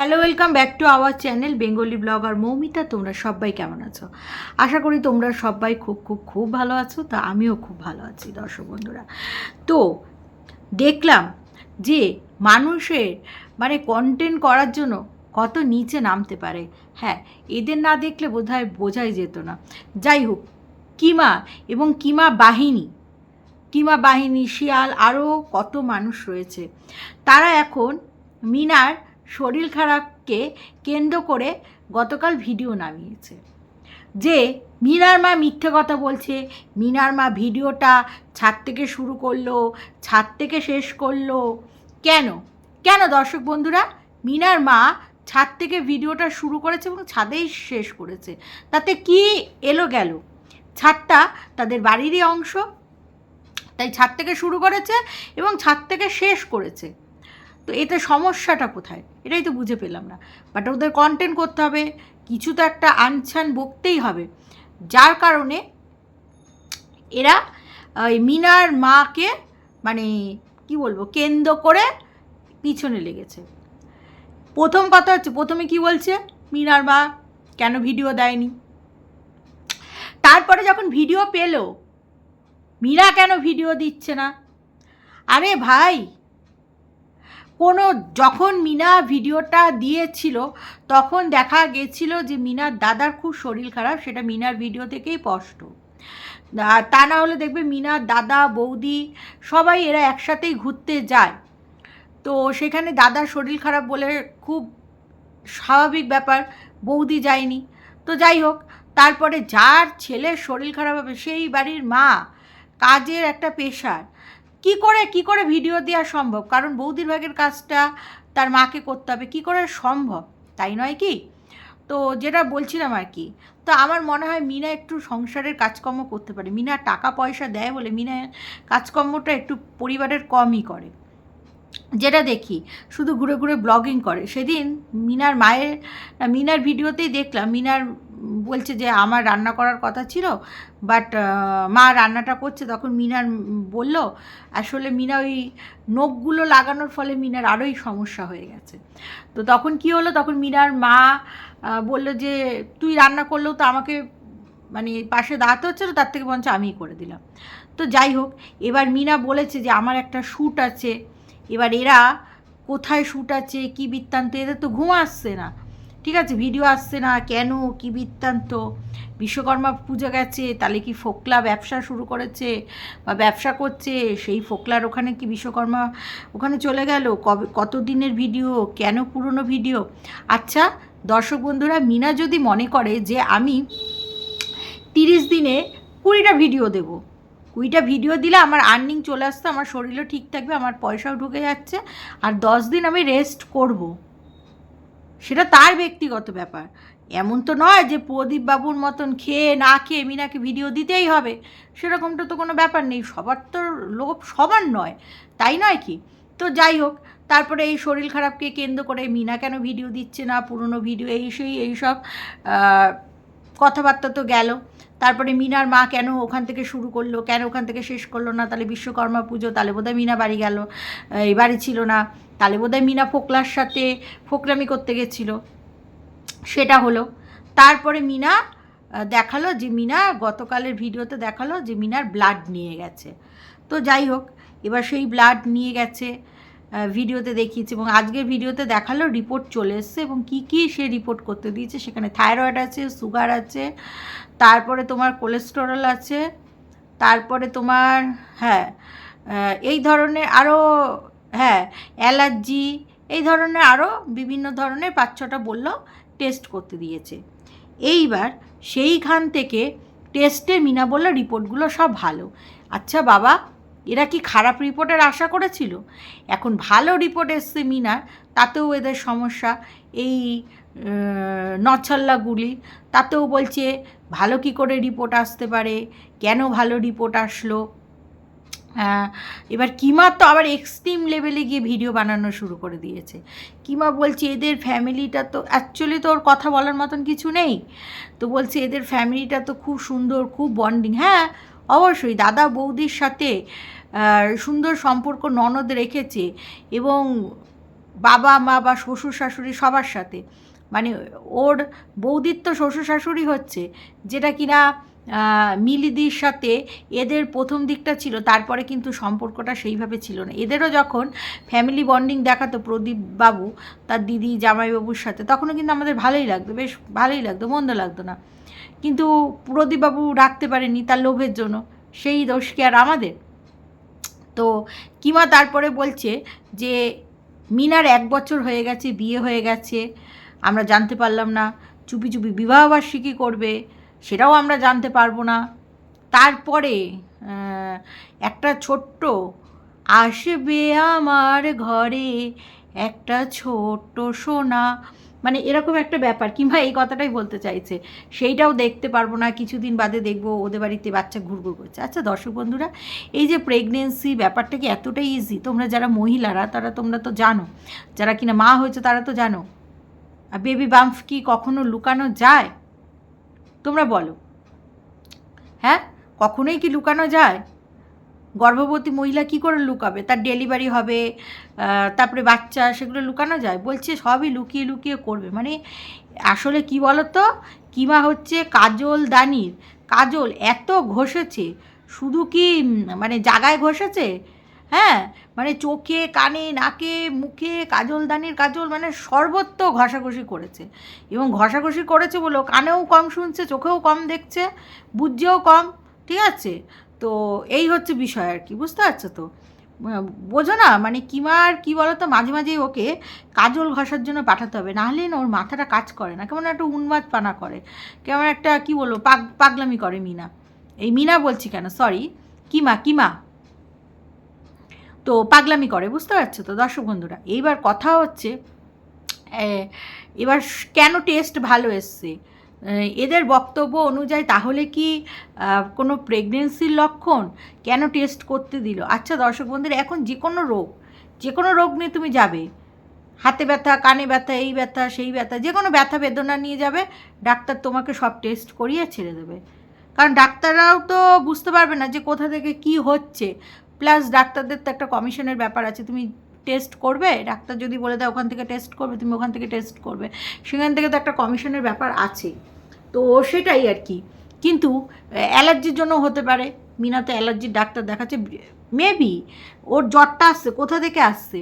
Hello welcome back to our channel Bengali blogger Moumita তোমরা সবাই কেমন আছো? আশা করি তোমরা সবাই খুব খুব খুব ভালো আছো। তা আমিও খুব ভালো আছি, দর্শক বন্ধুরা। তো, দেখলাম যে মানুষের মানে কন্টেন্ট করার জন্য কত নিচে নামতে পারে। হ্যাঁ এদের না দেখলে বোধহয় বোঝাই যেত না। যাই হোক, কিমা এবং কিমা বাহিনী কিমা বাহিনী, শিয়াল আরও কত মানুষ রয়েছে। তারা এখন মিনার শরীর খারাপকে কেন্দ্র করে গতকাল ভিডিও নামিয়েছে। যে মিনার মা মিথ্যে কথা বলছে, মিনার মা ভিডিওটা ছাদ থেকে শুরু করল, ছাদ থেকে শেষ করল। কেন? কেন দর্শক বন্ধুরা? মিনার মা ছাদ থেকে ভিডিওটা শুরু করেছে এবং ছাদেই শেষ করেছে। তাতে কি এলো গেল? ছাদটা তাদের বাড়িরই অংশ, তাই ছাদ থেকে শুরু করেছে এবং ছাদ থেকে শেষ করেছে। তো এতে সমস্যাটা কোথায়? এটাই তো বুঝে পেলাম না। বাট ওদের কন্টেন্ট করতে হবে, কিছু তো একটা আনছান বকতেই হবে। যার কারণে এরা, ওই মিনার মাকে মানে কি বলব, কেন্দ্র করে পিছনে লেগেছে। প্রথম কথা হচ্ছে, প্রথমে কি বলছে? মিনার মা কেন ভিডিও দেয়নি? তারপরে যখন ভিডিও পেল, মীরা কেন ভিডিও দিচ্ছে না? আরে ভাই কোনো যখন মিনা ভিডিওটা দিয়েছিল, তখন দেখা গেছিল যে মিনার দাদার খুব শরীর খারাপ, সেটা মিনার ভিডিও থেকেই স্পষ্ট। তা না হলে দেখবে মিনার দাদা, বৌদি সবাই এরা একসাথেই ঘুরতে যায়। তো সেখানে দাদার শরীর খারাপ বলে খুব স্বাভাবিক ব্যাপার, বৌদি যায়নি। তো যাই হোক, তারপরে যার ছেলের শরীর খারাপ হবে, সেই বাড়ির মা, কাজের একটা পেশার। কি করে কি করে ভিডিও দেওয়া সম্ভব? কারণ বৌদির ভাগের কাজটা তার মাকে করতে হবে। কি করে সম্ভব? তাই নয় কি? তো যেটা বলছিলাম আর কি, তো আমার মনে হয় মিনা একটু সংসারের কাজকর্ম করতে পারে। মিনা টাকা পয়সা দেয় বলে মিনা কাজকর্মটা একটু পরিবারের কমই করে। যেটা দেখি, শুধু ঘুরে ঘুরে ব্লগিং করে। সেদিন মিনার মায়ের, মিনার ভিডিওতেই দেখলাম, মিনার বলছে যে, আমার রান্না করার কথা ছিল বাট মা রান্নাটা করছে। তখন মিনার বলল, আসলে মিনা ওই নখগুলো লাগানোর ফলে মিনার আরোই সমস্যা হয়ে গেছে। তো তখন কি হলো? তখন মিনার মা বলল যে, তুই রান্না করলেও তো আমাকে মানে পাশে দাঁড়াতে হচ্ছে না, তার থেকে বরঞ্চ আমিই করে দিলাম। তো যাই হোক, এবার মিনা বলেছে যে, আমার একটা শ্যুট আছে। এবার এরা কোথায় শ্যুট আছে কী বৃত্তান্ত? এদের তো ঘুম আসছে না। ঠিক আছে, ভিডিও আসছে না। কেন? কি বৃত্তান্ত? বিশ্বকর্মা পুজো গেছে, তাহলে কি ফোকলা ব্যবসা শুরু করেছে বা ব্যবসা করছে? সেই ফোকলার ওখানে কি বিশ্বকর্মা ওখানে চলে গেল? কবে কত দিনের ভিডিও? কেন পুরনো ভিডিও? আচ্ছা দর্শক বন্ধুরা, মিনা যদি মনে করে যে আমি তিরিশ দিনে কুড়িটা ভিডিও দেবো কুড়িটা ভিডিও দিলে আমার আর্নিং চলে আসতো আমার শরীরও ঠিক থাকবে, আমার পয়সাও ঢুকে যাচ্ছে। আর দশ দিন আমি রেস্ট করব। সেটা তার ব্যক্তিগত ব্যাপার। এমন তো নয় যে প্রদীপ বাবুর মতন খেয়ে না খেয়ে মিনাকে ভিডিও দিতেই হবে। সেরকমটা তো কোনো ব্যাপার নেই, সবার তো লোভ সবার নয়। তাই নয় কি? তো যাই হোক, তারপরে এই শরীর খারাপকে কেন্দ্র করে মিনা কেন ভিডিও দিচ্ছে না? পুরনো ভিডিও এই সেই এইসব কথাবার্তা তো গেল। তারপরে মিনার মা কেন ওখান থেকে শুরু করল, কেন ওখান থেকে শেষ করল না? তাহলে বিশ্বকর্মা পুজো, তাহলে বোধহয় মিনা বাড়ি গেল। এই বাড়ি ছিল না। তাহলে বোধহয় মিনা ফোকলার সাথে ফোকলামি করতে গেছিল। সেটা হলো। তারপরে মিনা দেখাল যে মিনা গতকালের ভিডিওতে দেখাল যে মিনার ব্লাড নিয়ে গেছে। তো যাই হোক, এবার সেই ব্লাড নিয়ে গেছে। ভিডিওতে দেখিয়েছে এবং আজকের ভিডিওতে দেখাল রিপোর্ট চলে এসছে এবং কি কি সে রিপোর্ট করতে দিয়েছে। সেখানে থাইরয়েড আছে সুগার আছে, তারপরে তোমার কোলেস্টেরল আছে, তারপরে তোমার হ্যাঁ এই ধরনের আরও হ্যাঁ অ্যালার্জি এই ধরনের আরও বিভিন্ন ধরনের পাঁচ ছটা বলল টেস্ট করতে দিয়েছে। এইবার সেইখান থেকে টেস্টে মিনা বলল রিপোর্টগুলো সব ভালো। আচ্ছা বাবা এরা কি খারাপ রিপোর্টের আশা করেছিল? এখন ভালো রিপোর্ট এসছে মিনার, তাতেও এদের সমস্যা। এই নছল্লাগুলি, তাতেও বলছে ভালো কি করে রিপোর্ট আসতে পারে, কেন ভালো রিপোর্ট আসলো? এবার কিমা তো আবার এক্সট্রিম লেভেলে গিয়ে ভিডিও বানানো শুরু করে দিয়েছে। কিমা বলছে এদের ফ্যামিলিটা তো অ্যাকচুয়ালি তো ওর কথা বলার মতন কিছু নেই। তো বলছে এদের ফ্যামিলিটা তো খুব সুন্দর, খুব বন্ডিং হ্যাঁ অবশ্যই দাদা বৌদির সাথে সুন্দর সম্পর্ক ননদ রেখেছে এবং বাবা, মা বা শ্বশুর শাশুড়ি সবার সাথে। মানে ওর বৌদির তো শ্বশুর শাশুড়ি হচ্ছে, যেটা কিনা মিলিদির সাথে এদের প্রথম দিকটা ছিল, তারপরে কিন্তু সম্পর্কটা সেইভাবে ছিল না। এদেরও যখন ফ্যামিলি বন্ডিং দেখাতো প্রদীপ বাবু তার দিদি, জামাইবাবুর সাথে, তখনও কিন্তু আমাদের ভালোই লাগতো, বেশ ভালোই লাগতো, মন্দ লাগতো না। কিন্তু প্রদীপবাবু রাখতে পারেনি তার লোভের জন্য, সেই দোষ কি আর আমাদের? তো কিমা তারপরে বলছে যে, মিনার এক বছর হয়ে গেছে, বিয়ে হয়ে গেছে, আমরা জানতে পারলাম না, চুপি চুপি বিবাহবার্ষিকী করবে সেটাও আমরা জানতে পারব না। তারপরে একটা ছোট্ট, আসবে আমার ঘরে একটা ছোট্ট সোনা। মানে এরকম একটা ব্যাপার, কিংবা এই কথাটাই বলতে চাইছে। সেইটাও দেখতে পারব না, কিছুদিন বাদে দেখব ওদের বাড়িতে বাচ্চা ঘুরঘুর করছে। আচ্ছা দর্শক বন্ধুরা, এই যে প্রেগনেন্সি ব্যাপারটা কি এতটাই ইজি তোমরা যারা মহিলারা, তারা তোমরা তো জানো। যারা কিনা মা হয়েছে, তারা তো জানো। আর বেবি বাম্প কি কখনো লুকানো যায়? তোমরা বলো। হ্যাঁ? কখনোই কি লুকানো যায়? গর্ভবতী মহিলা কি করে লুকাবে? তার ডেলিভারি হবে তারপরে বাচ্চা, সেগুলো লুকানো যায়? বলছে সবই লুকিয়ে লুকিয়ে করবে। মানে আসলে কি বলতো? কিমা হচ্ছে কাজল দানির। কাজল এত ঘষেছে। শুধু কি মানে জাগায় ঘষেছে? হ্যাঁ মানে চোখে, কানে, নাকে, মুখে, কাজল, দানির কাজল মানে সর্বত্র ঘষাঘষি করেছে। এবং ঘষাঘষি করেছে বলেও কানেও কম শুনছে, চোখেও কম দেখছে বুঝছেও কম, ঠিক আছে? তো এই হচ্ছে বিষয় আর কি, বুঝতে পারছ তো? বোঝো না মানে কিমার, কি বলো তো মাঝে মাঝেই ওকে কাজল ঘষার জন্য পাঠাতে হবে। নাহলে না ওর মাথাটা কাজ করে না, কেমন একটা উন্মাদ পানা করে। কেমন একটা, কি বলব, পাগ, পাগলামি করে মিনা। এই মিনা বলছি কেন? সরি কিমা কিমা। তো পাগলামি করে, বুঝতে পারছ তো দর্শক বন্ধুরা? এইবার কথা হচ্ছে এবার কেন টেস্ট ভালো এসছে? এদের বক্তব্য অনুযায়ী তাহলে কি কোনো প্রেগনেন্সির লক্ষণ? কেন টেস্ট করতে দিল? আচ্ছা দর্শক বন্ধুরা, এখন যে কোনো রোগ যে কোনো রোগ নিয়ে তুমি যাবে। হাতে ব্যথা, কানে ব্যথা, এই ব্যথা, সেই ব্যথা যে কোনো ব্যথা বেদনা নিয়ে যাবে, ডাক্তার তোমাকে সব টেস্ট করিয়ে ছেড়ে দেবে। কারণ ডাক্তাররাও তো বুঝতে পারবে না যে কোথা থেকে কি হচ্ছে। প্লাস ডাক্তারদের তো একটা কমিশনের ব্যাপার আছে, তুমি টেস্ট করবে, ডাক্তার যদি বলে দেয় ওখান থেকে টেস্ট করবে, তুমি ওখান থেকে টেস্ট করবে। সেখান থেকে তো একটা কমিশনের ব্যাপার আছে। তো সেটাই আর কি। কিন্তু অ্যালার্জির জন্য হতে পারে। মিনা তো অ্যালার্জির ডাক্তার দেখাচ্ছে মেবি ওর জ্বরটা আসছে, কোথা থেকে আসছে?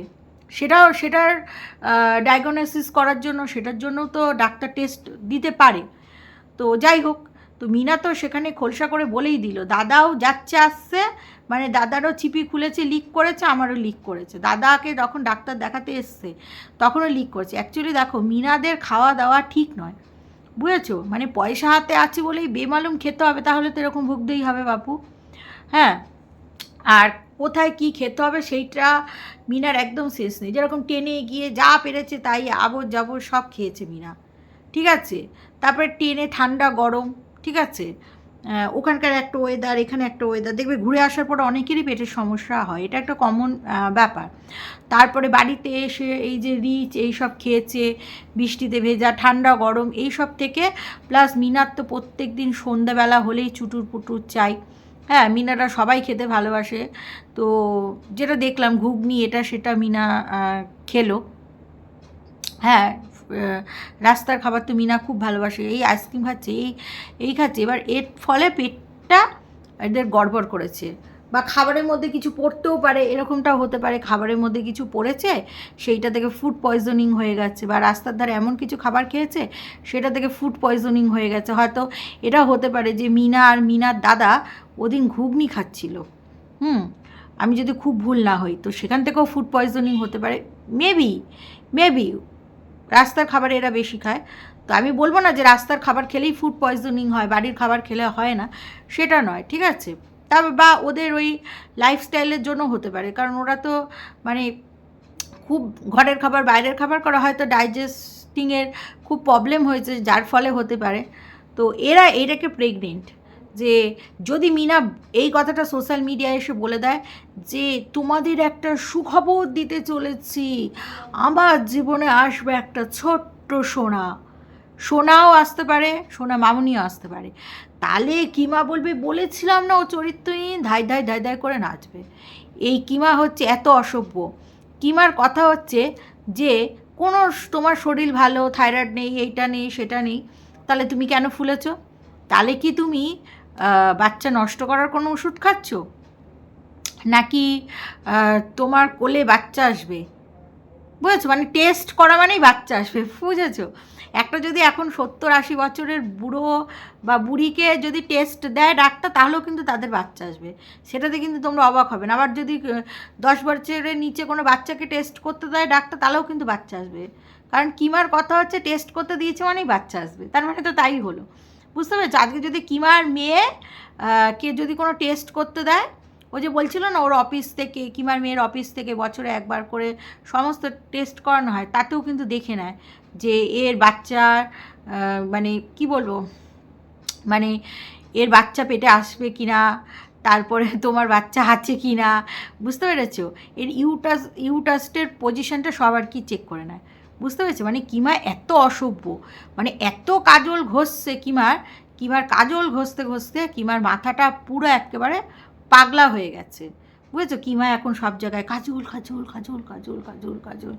সেটাও, সেটার ডায়াগনোসিস করার জন্য, সেটার জন্য তো ডাক্তার টেস্ট দিতে পারে। তো যাই হোক তো মিনা তো সেখানে খোলসা করে বলেই দিল, দাদাও যাচ্ছে, আসছে। মানে দাদারও চিপি খুলেছে, লিক করেছে, আমারও লিক করেছে। দাদাকে যখন ডাক্তার দেখাতে এসছে, তখনও লিক করেছে। অ্যাকচুয়ালি দেখো, মিনাদের খাওয়া দাওয়া ঠিক নয়। বুঝেছ? মানে পয়সা হাতে আছে বলেই বেমালুম খেতে হবে, তাহলে তো এরকম ভুগতেই হবে বাপু। হ্যাঁ? আর কোথায় কি খেতে হবে সেইটা মিনার একদম শেষ নেই। যেরকম টেনে গিয়ে যা পেরেছে তাই আবর জাবর সব খেয়েছে মিনা। ঠিক আছে? তারপরে টেনে ঠান্ডা গরম ঠিক আছে? ওখানকার একটা ওয়েদার এখানে একটা ওয়েদার দেখবে ঘুরে আসার পর অনেকেরই পেটের সমস্যা হয়। এটা একটা কমন ব্যাপার। তারপরে বাড়িতে এসে এই যে রিচ, এই সব খেয়েছে, বৃষ্টিতে ভেজা, ঠান্ডা, গরম, এই সব থেকে। প্লাস মিনার তো প্রত্যেক দিন সন্ধ্যাবেলা হলেই চুটুর পুটুর চাই। হ্যাঁ মিনারা সবাই খেতে ভালোবাসে। তো যেটা দেখলাম, ঘুগনি, এটা, সেটা মিনা খেলো। হ্যাঁ রাস্তার খাবার তো মিনা খুব ভালোবাসে, এই আইসক্রিম খাচ্ছে, এই এই খাচ্ছে। এবার এর ফলে পেটটা এদের গড়বড় করেছে। বা খাবারের মধ্যে কিছু পড়তেও পারে, এরকমটাও হতে পারে। খাবারের মধ্যে কিছু পড়েছে, সেইটা থেকে ফুড পয়জনিং হয়ে গেছে। বা রাস্তার ধারে এমন কিছু খাবার খেয়েছে, সেটা থেকে ফুড পয়জনিং হয়ে গেছে। হয়তো এটা হতে পারে যে মিনা আর মিনার দাদা ওদিন ঘুগনি খাচ্ছিল। হুম, আমি যদি খুব ভুল না হই, তো সেখান থেকেও ফুড পয়জনিং হতে পারে। মেবি মেবি রাস্তার খাবার এরা বেশি খায়। তো আমি বলব না যে রাস্তার খাবার খেলেই ফুড পয়জনিং হয়, বাড়ির খাবার খেলে হয় না, সেটা নয়, ঠিক আছে? তবে বা ওদের ওই লাইফস্টাইলের জন্য হতে পারে, কারণ ওরা তো মানে খুব ঘরের খাবার, বাইরের খাবার করা হয়তো ডাইজেস্টিংয়ের খুব প্রবলেম হয়েছে, যার ফলে হতে পারে। তো এরা এটাকে প্রেগনেন্ট যে যদি মিনা এই কথাটা সোশ্যাল মিডিয়ায় এসে বলে দেয় যে তোমাদের একটা সুখবর দিতে চলেছি, আমার জীবনে আসবে একটা ছোট্ট সোনা। সোনাও আসতে পারে, সোনা মামুনিও আসতে পারে। তাহলে কিমা বলবে, বলেছিলাম না ও চরিত্রহীন? ধাই ধাই ধাই ধাই করে নাচবে। এই কিমা হচ্ছে এত অসভ্য। কিমার কথা হচ্ছে যে, কোনো তোমার শরীর ভালো, থাইরয়েড নেই, এইটা নেই, সেটা নেই, তাহলে তুমি কেন ফুলেছো? তাহলে কি তুমি বাচ্চা নষ্ট করার কোনো ওষুধ খাচ্ছ? নাকি তোমার কোলে বাচ্চা আসবে? বুঝেছ? মানে টেস্ট করা মানেই বাচ্চা আসবে, বুঝেছ? একটা যদি এখন সত্তর আশি বছরের বুড়ো বা বুড়িকে যদি টেস্ট দেয় ডাক্তার, তাহলেও কিন্তু তাদের বাচ্চা আসবে। সেটাতে কিন্তু তোমরা অবাক হবে না। আবার যদি দশ বছরের নিচে কোনো বাচ্চাকে টেস্ট করতে দেয় ডাক্তার, তাহলেও কিন্তু বাচ্চা আসবে। কারণ কিমার কথা হচ্ছে টেস্ট করতে দিয়েছে মানেই বাচ্চা আসবে। তার মানে তো তাই হলো। বুঝতে পেরেছ? আজকে যদি কিমার মেয়ে কে যদি কোনো টেস্ট করতে দেয়, ও যে বলছিল না ওর অফিস থেকে, কিমার মেয়ের অফিস থেকে বছরে একবার করে সমস্ত টেস্ট করানো হয়, তাতেও কিন্তু দেখে নেয় যে এর বাচ্চার মানে কি বলব? মানে এর বাচ্চা পেটে আসবে কি না তারপরে তোমার বাচ্চা আছে কি না বুঝতে পেরেছ? এর ইউটাস ইউটাস্টের পজিশনটা সবার কি চেক করে নেয়? বুঝতে পেরেছ? মানে কিমা এত অসভ্য মানে এত কাজল ঘষছে কিমার কিমার কাজল ঘষতে ঘষতে কিমার মাথাটা পুরো একেবারে পাগলা হয়ে গেছে। বুঝেছ? কিমা এখন সব জায়গায় কাজল কাজল কাজল কাজল কাজল কাজল,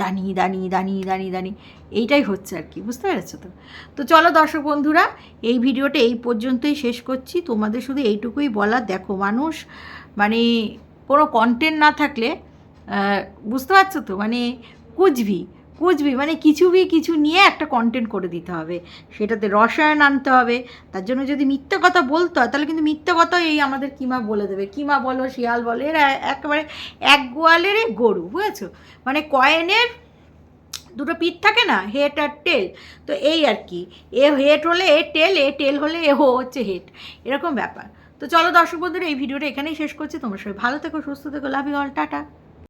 দানি দানি দানি দানি দানি, এইটাই হচ্ছে আর কি, বুঝতে পেরেছ তো? তো চলো দর্শক বন্ধুরা, এই ভিডিওটা এই পর্যন্তই শেষ করছি। তোমাদের শুধু এইটুকুই বলার, দেখো মানুষ মানে কোনো কন্টেন্ট না থাকলে বুঝতে পারছ তো? মানে কুচবি কুচবি মানে কিছু বি কিছু নিয়ে একটা কন্টেন্ট করে দিতে হবে। সেটাতে রসায়ন আনতে হবে। তার জন্য যদি মিথ্যা কথা বলতে হয়, তাহলে কিন্তু মিথ্যা কথাই এই আমাদের কিমা বলে দেবে। কিমা বলো, শিয়াল বলো, এরা একেবারে এক গোয়ালেরই গরু, বুঝেছ? মানে কয়েনের দুটো পিঠ থাকে না হেড আর টেল তো এই আর কি। এ হেড হলে এ টেল এ টেল হলে এ হো হচ্ছে হেড এরকম ব্যাপার। তো চলো দর্শক বন্ধুরা, এই ভিডিওটা এখানেই শেষ করছি। তোমার সবাই ভালো থেকো, সুস্থ থেকো লাভ ইউ অল টাটা।